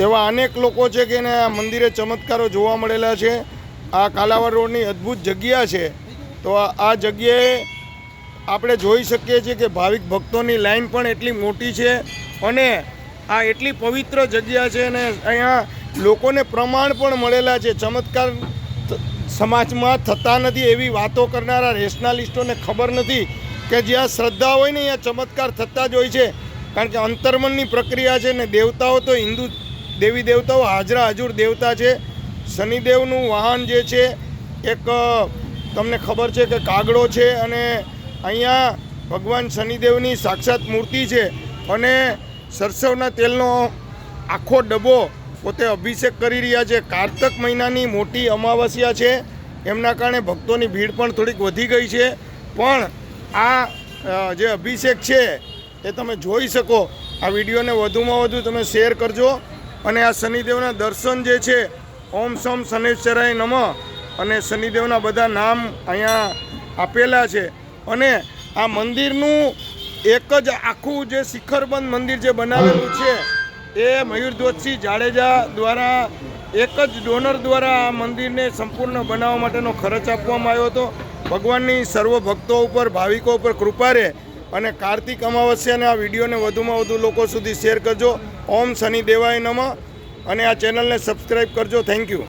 એવા અનેક લોકો છે કે એને આ મંદિરે ચમત્કારો જોવા મળેલા છે. આ કાલાવડ રોડની અદ્ભુત જગ્યા છે. તો આ જગ્યાએ આપણે જોઈ શકીએ છીએ કે ભાવિક ભક્તોની લાઈન પણ એટલી મોટી છે અને આ એટલી પવિત્ર જગ્યા છે અને અહીંયા લોકોને પ્રમાણ પણ મળેલા છે. ચમત્કાર સમાજમાં થતા નથી એવી વાતો કરનારા રેશનાલિસ્ટોને ખબર નથી કે જ્યાં શ્રદ્ધા હોય ને ત્યાં ચમત્કાર થતા જ હોય છે. કારણ કે અંતર્મનની પ્રક્રિયા છે ને દેવતાઓ તો હિન્દુ દેવી દેવતાઓ હાજરા હજુર દેવતા છે. શનિદેવનું વાહન જે છે, એક તમને ખબર છે કે કાગડો છે અને અહીંયા ભગવાન શનિદેવની સાક્ષાત મૂર્તિ છે અને સરસવના તેલનો આખો ડબ્બો પોતે અભિષેક કરી રહ્યા છે. કારતક મહિનાની મોટી અમાવસ્યા છે. એમના કારણે ભક્તોની ભીડ પણ થોડીક વધી ગઈ છે. પણ આ જે અભિષેક છે, એ તમે જોઈ શકો. આ વિડીયોને વધુમાં વધુ તમે શેર કરજો. અને આ શનિદેવના દર્શન જે છે, ઓમ સમ શનેશ્વરાય નમઃ. અને શનિદેવના બધા નામ અહીંયા આપેલા છે. અને આ મંદિરનું એક જ આખું જે શિખરબંધ મંદિર જે બનાવેલું છે, એ મયુરધ્વજસિંહ જાડેજા દ્વારા એક જ ડોનર દ્વારા આ મંદિરને સંપૂર્ણ બનાવવા માટેનો ખર્ચ આપવામાં આવ્યો હતો. ભગવાનની સર્વ ભક્તો ઉપર, ભાવિકો ઉપર કૃપા રહે. અને કાર્તિક અમાવસ્યાને આ વિડીયોને વધુમાં વધુ લોકો સુધી શેર કરજો. ઓમ શનિ દેવાય નમઃ. અને આ ચેનલને સબસ્ક્રાઈબ કરજો. Thank you.